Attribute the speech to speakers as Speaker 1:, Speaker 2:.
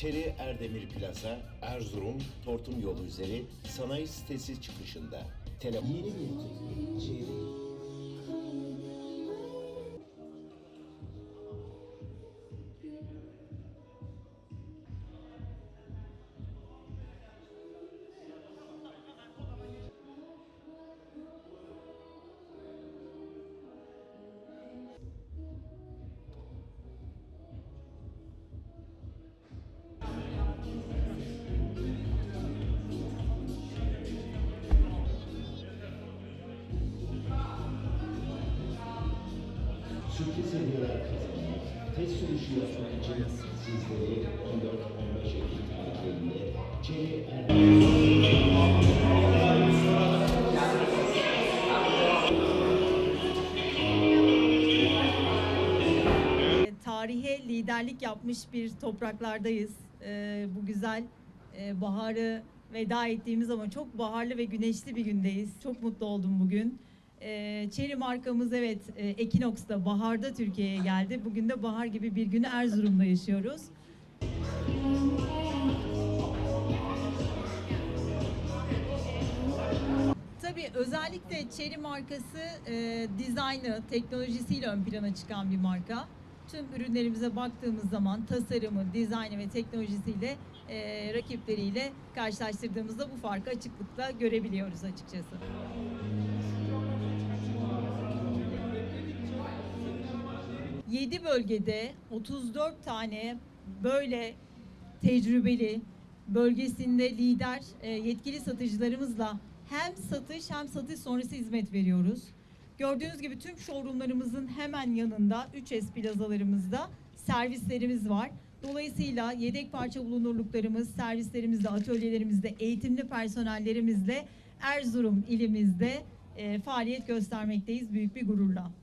Speaker 1: Çeri Erdemir Plaza, Erzurum, Tortum Yolu üzeri sanayi sitesi çıkışında. Telefon
Speaker 2: Yeni bir. Çeri. Sürpriz hediyeler kazanmak. Test sürüşü yapmak için sizleri 14-15 Ekim tarihlerinde
Speaker 3: E, tarihe liderlik yapmış bir topraklardayız. E, bu güzel e, baharı veda ettiğimiz ama çok baharlı ve güneşli bir gündeyiz. Çok mutlu oldum bugün. E, Cherry markamız evet e, Equinox'ta baharda Türkiye'ye geldi. Bugün de bahar gibi bir günü Erzurum'da yaşıyoruz. Tabii özellikle Cherry markası e, dizaynı, teknolojisiyle ön plana çıkan bir marka. Tüm ürünlerimize baktığımız zaman tasarımı, dizaynı ve teknolojisiyle e, rakipleriyle karşılaştırdığımızda bu farkı açıklıkla görebiliyoruz açıkçası. Yedi bölgede 34 tane böyle tecrübeli, bölgesinde lider e, yetkili satıcılarımızla hem satış hem satış sonrası hizmet veriyoruz. Gördüğünüz gibi tüm showroomlarımızın hemen yanında 3S plazalarımızda servislerimiz var. Dolayısıyla yedek parça bulunurluklarımız, servislerimizde, atölyelerimizde, eğitimli personellerimizle Erzurum ilimizde e, faaliyet göstermekteyiz büyük bir gururla.